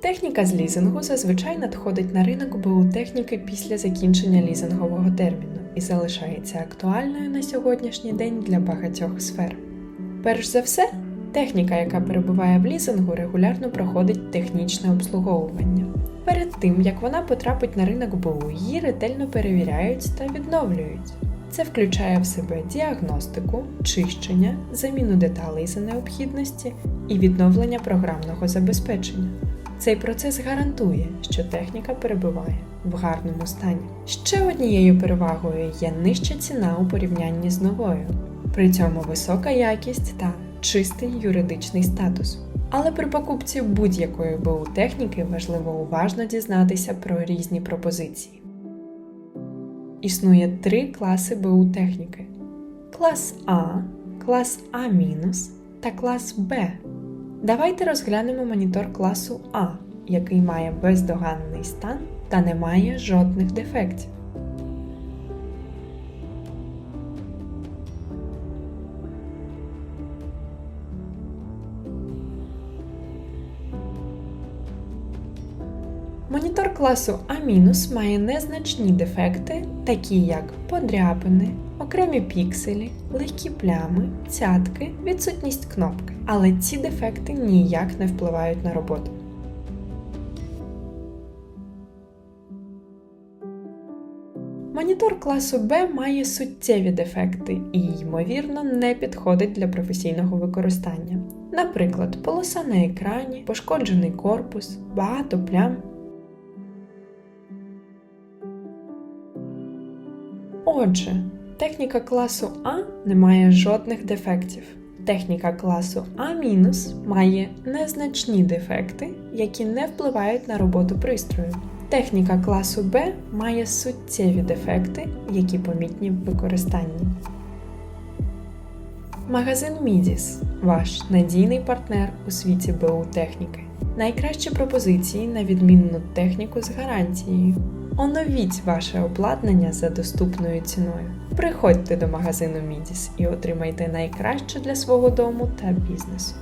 Техніка з лізингу зазвичай надходить на ринок БУ техніки після закінчення лізингового терміну і залишається актуальною на сьогоднішній день для багатьох сфер. Перш за все, техніка, яка перебуває в лізингу, регулярно проходить технічне обслуговування. Перед тим як вона потрапить на ринок БУ, її ретельно перевіряють та відновлюють. Це включає в себе діагностику, чищення, заміну деталей за необхідності і відновлення програмного забезпечення. Цей процес гарантує, що техніка перебуває в гарному стані. Ще однією перевагою є нижча ціна у порівнянні з новою, при цьому висока якість та чистий юридичний статус. Але при покупці будь-якої БУ техніки важливо уважно дізнатися про різні пропозиції. Існує три класи БУ техніки: клас А, клас А- та клас Б. Давайте розглянемо монітор класу А, який має бездоганний стан та не має жодних дефектів. Монітор класу А- має незначні дефекти, такі як подряпини, окремі пікселі, легкі плями, цятки, відсутність кнопки. Але ці дефекти ніяк не впливають на роботу. Монітор класу Б має суттєві дефекти і, ймовірно, не підходить для професійного використання. Наприклад, полоса на екрані, пошкоджений корпус, багато плям. Отже, техніка класу А не має жодних дефектів. Техніка класу А- має незначні дефекти, які не впливають на роботу пристрою. Техніка класу Б має суттєві дефекти, які помітні в використанні. Магазин Мідіс ваш надійний партнер у світі БУ техніки. Найкращі пропозиції на відмінну техніку з гарантією. Оновіть ваше обладнання за доступною ціною. Приходьте до магазину Мідіс і отримайте найкраще для свого дому та бізнесу.